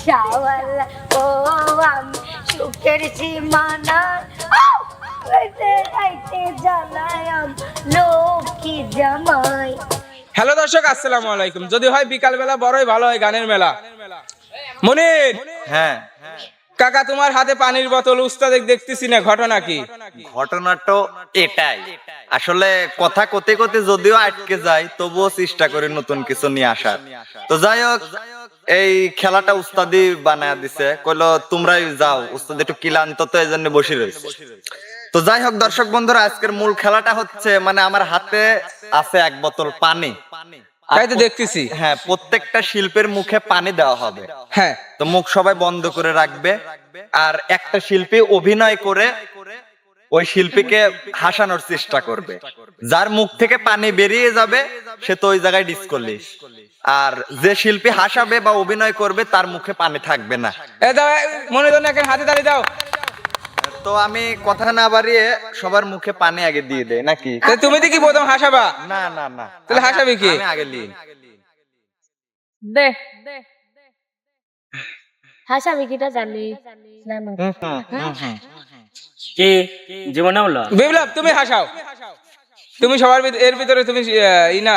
রিক্সাওয়ালা ও আমি সুখের সীমানা। হ্যালো দর্শক আসসালামু আলাইকুম। যদি হয় বিকাল বেলা বড়ই ভালো হয় গানের মেলা। মনির! হ্যাঁ। কাকা তোমার হাতে পানির বোতল উস্তাদ দেখতেছি না ঘটনা কি? ঘটনাটা এটাই। আসলে কথা কোতে কোতে যদিও আটকে যায় তবুও চেষ্টা করি নতুন কিছু নিয়ে আসার। তো যাই হোক এই খেলাটা উস্তাদি বানায় দিছে কইলো তোমরাই যাও উস্তাদ একটু ক্লান্ত তো এই জন্য বসে রয়েছে। তো যাই হোক দর্শক বন্ধুরা আজকের মূল খেলাটা হচ্ছে মানে আমার হাতে আছে এক বোতল পানি। তাই তো দেখতেছি। হ্যাঁ প্রত্যেকটা শিল্পের মুখে পানি দেওয়া হবে। হ্যাঁ। তো মুখ সবাই বন্ধ করে রাখবে। আর একটা শিল্পী অভিনয় করে ওই শিল্পীকে হাসানোর চেষ্টা করবে। যার মুখ থেকে পানি বেরিয়ে যাবে সে তো ওই জায়গায় ডিসকলিস আর যে শিল্পী হাসাবে বা অভিনয় করবে তার মুখে পানি থাকবে না। মনে তো একটা হাতে তালি দাও। তো আমি কথা না বাড়িয়ে সবার মুখে পানি আগে দিয়ে দেই নাকি? তুমি তো কি প্রথম হাসাবা। না না না। তাহলে হাসাবে কে? আমি আগে লিই দে। হাসাবি কিটা জানি। কি? জীবনে বিপ্লব তুমি হাসাও। তুমি সবার এর ভিতরে তুমি আহ, ই না।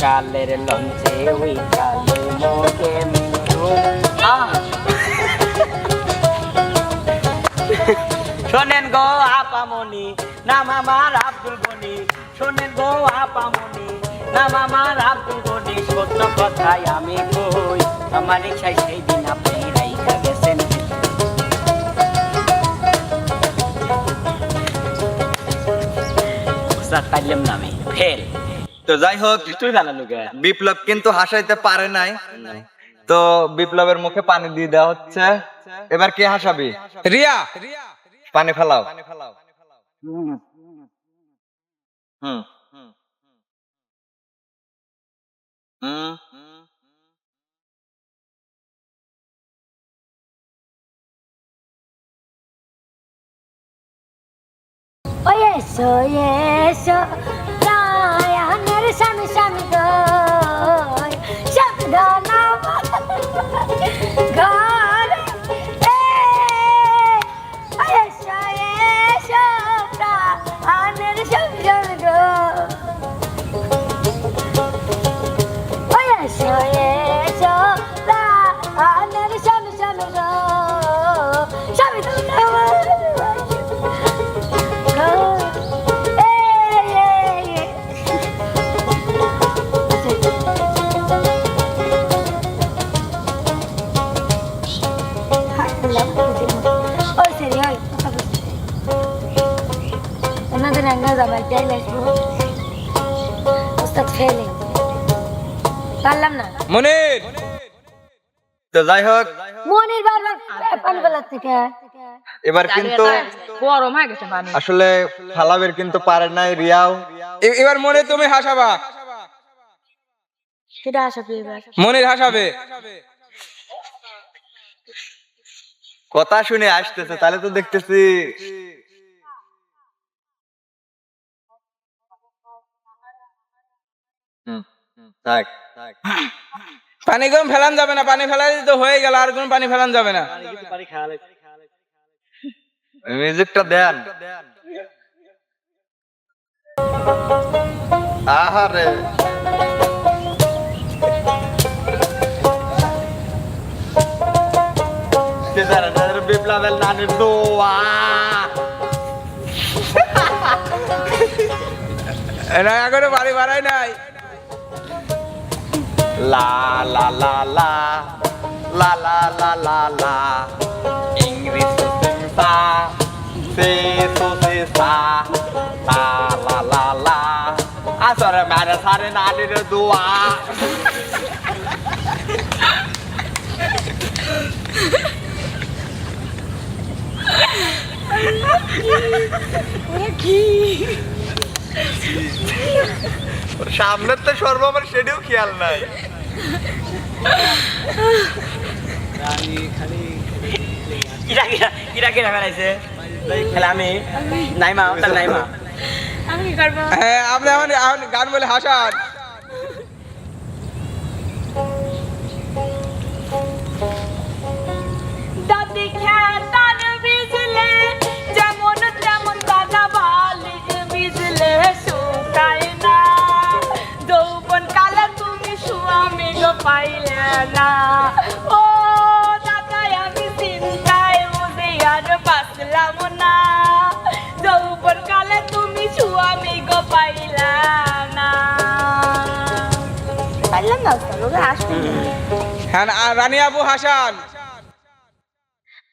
বরিশালের লঞ্চে ওই কালে মোকে শোনেন গো আপামনি, নাম আমার আব্দুল গনি। শোনেন গো আপামনি, নাম আমার আব্দুল গনি। সত্য কথাই আমি কই, আমার রিক্সায় সেই দিন আপনি রাইখা গেছেন। ফেল। তো যাই হোক তুই জানালো বিপ্লব কিন্তু হাসাইতে পারে নাই। তো বিপ্লবের মুখে পানি দিয়ে দেওয়া হচ্ছে। এবার কে হাসাবি? রিয়া। পানি ফেলাও। হুম। হুম। ও এসো এসো রায়ানের স্বামী স্বামী গয় মনির। তো যাই হোক মনির বারবার পানি থেকে। এবার কিন্তু গরম হয়ে গেছে পানি আসলে ফালাবের কিন্তু পারে নাই রিয়াও। এবার মনে তুমি হাসাবা। সেটা পেয়ে এবার। মনির হাসাবে। কথা শুনে আসতেছে তাহলে তো দেখতেছি। থাক। পানি গরম ফেলান যাবে না পানি ফেলাই তো হয়ে গেল আর কোন পানি ফেলান যাবে না। মিউজিকটা দেন। আহারে। বিপ্লবের নানির দোয়া। না এখনও বাড়ি বাড়াই নাই। La la la la La la la la la English to sing sa Si so si sa La la la la I saw the man is and I did a dua সামনের তো সর্ব আমার সেটিও খেয়াল নাই কিরা কিরা কিরা কিরা ফেলাইছে খেলে আমি নাইমা নাইমা। আমি কি হ্যাঁ আপনি এখন এখন গান বলে হাসান। দাদি বিজলে। পাইলে না ও দাদা আমি চিন্তায় বুঝে আর বাঁচলাম না যৌবন কালে তুমি স্বামী গো পাইলা না পাইলাম না আসবে হ্যাঁ রানী আপু হাসান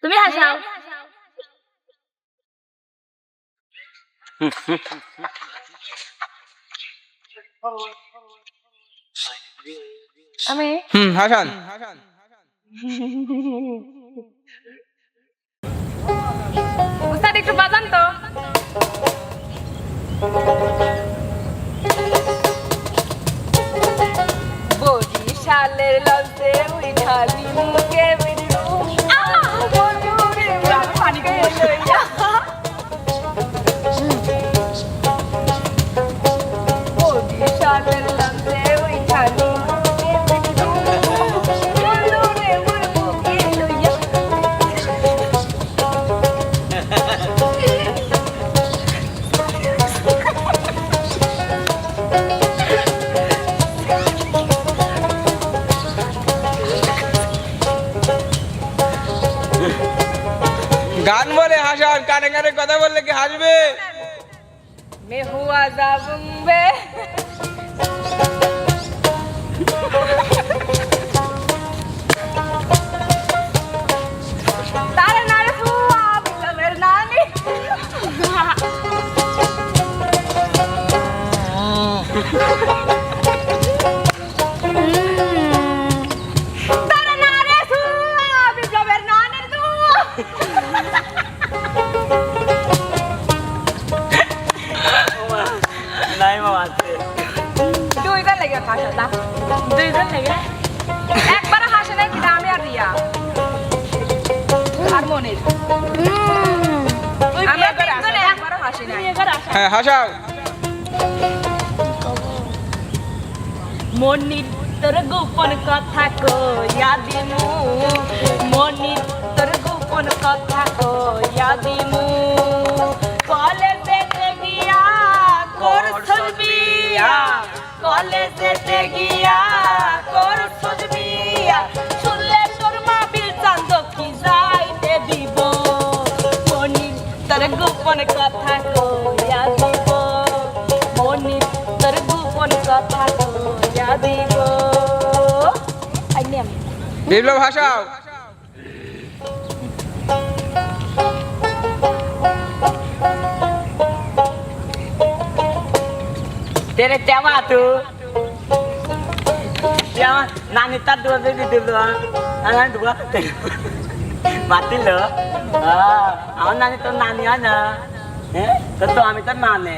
তুমি হাসাও আমি? হুম হাসান। উস্তাদ একটু বাজান তো। বরিশালের লজ্জে উঠালি মুখে গান বলে হাসান কানে কানে কথা বললে কি হাসবে? মেহু আজাবুম্বে Ha ha ha! হ্যাঁ হাসাও। মনির তোর গোপন কথা কইয়া দিমু মনির তোর গোপন কথা কইয়া দিমু কলেজেতে গিয়া করছস বিয়া কলেজেতে গিয়া করছস বিয়া বিপ্লব হাসাও। তেরে তেমা তু। নানি তার দুয়া বেবি দিল আমার দুয়া মাতিল। আমার নানি তোর নানি হয় না। হ্যাঁ তো তো আমি তোর নানে।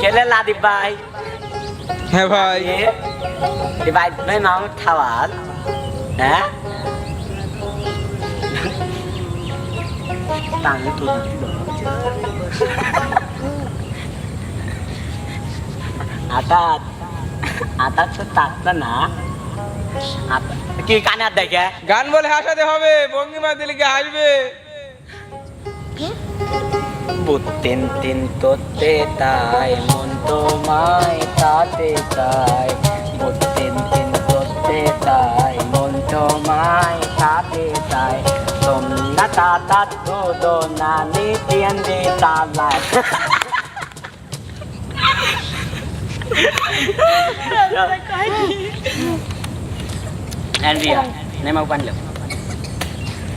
কেলে লাদি ভাই হ্যাঁ ভাই। thao ở hả tặng cái আতাত আতাত তো তাকতা না কি কানে হাত দেখে? গান বলে হাসাতে হবে ভঙ্গিমা দিলে কি হাসবে? বুতেন তিন তোতে তাই মন তোমায় তাতে তাই বুতেন তিন তোতে তাই মন তোমায় তাতে তাই তোমরা তাতা তো দো নানি তিন দি.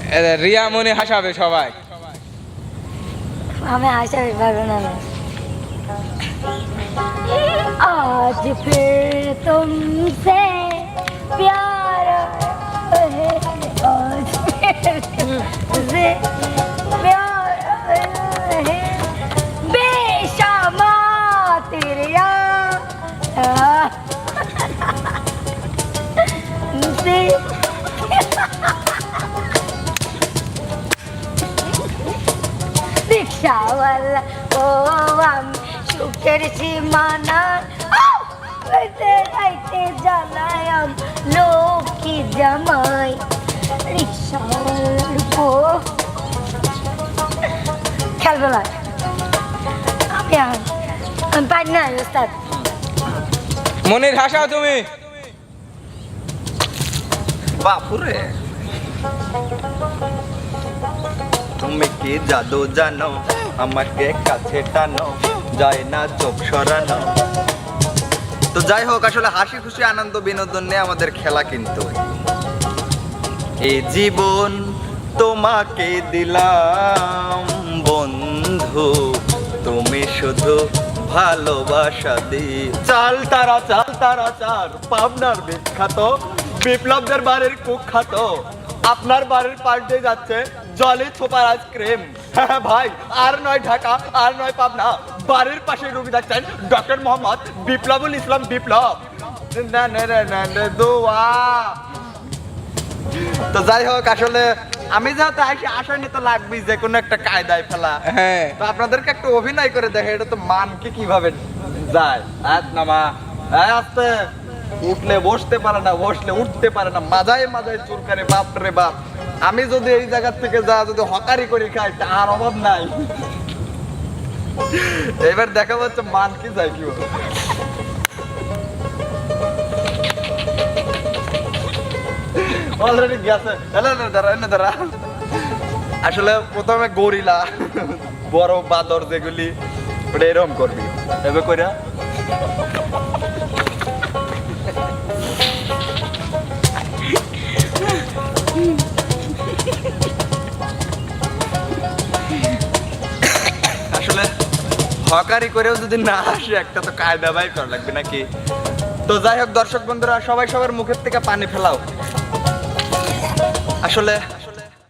এ, রিয়া মনে হাসাবে সবাই। हमें आशा विभाग बनाना आज फिर तुमसे प्यार है आज फिर हम्म। तुमसे সুখের সীমানা রাইতে রাইতে জ্বালায়াম লক্ষ্মী জামাই। রিক্সাওয়ালার বউ খেলবে না আমি পারি না ওস্তাদ। মনির হাসাও তুমি। বাপুরে। তুমি কি জাদু জানো? আমাকে কাছে টানো। যায় না চোখ সরানো। তো যাই হোক, আসলে হাসি খুশি, আনন্দ, বিনোদন নিয়ে আমাদের খেলা কিন্তু। এই জীবন তোমাকে দিলাম, বন্ধু। তুমি শুধু ভালোবাসা দি। চাল তারা চাল তারা, চার পাবনার বিখ্যাত। বিপ্লবদের বাড়ির কুখ্যাত। আপনার বাড়ির পাল্টে যাচ্ছে জলে ছোপার আইসক্রিম হ্যাঁ ভাই আর নয় ঢাকা আর নয় পাবনা। বাড়ির পাশে রুগী যাচ্ছেন ডক্টর মোহাম্মদ বিপ্লবুল ইসলাম বিপ্লব। না না না না না, দোয়া। তো যাই হোক আসলে আমি যেহেতু আইসি আসেনি তো লাগবেই যে কোনো একটা কায়দায় ফেলা। হ্যাঁ। তো আপনাদেরকে একটু অভিনয় করে দেখে এটা তো মানকে কীভাবে যায়? আজ নামা আস্তে। উঠলে বসতে পারে না, বসলে উঠতে পারে না। মাজায় মাজায় চুরকারে বাপ রে বাপ। আমি যদি এই জায়গা থেকে যা যদি হকারি করে খাই তার অভাব নাই। এবার দেখা যাচ্ছে মান কি যায় কি অলরেডি গেছে। দাঁড়া এনে দাঁড়া। আসলে প্রথমে গরিলা, বড় বাদর যেগুলি এরকম করবি। এভাবে করে হকারি করেও যদি না আসে, একটা তো কায়দা বাই করা লাগবে নাকি? তো যাই হোক দর্শক বন্ধুরা, সবাই সবার মুখের থেকে পানি ফেলাও। আসলে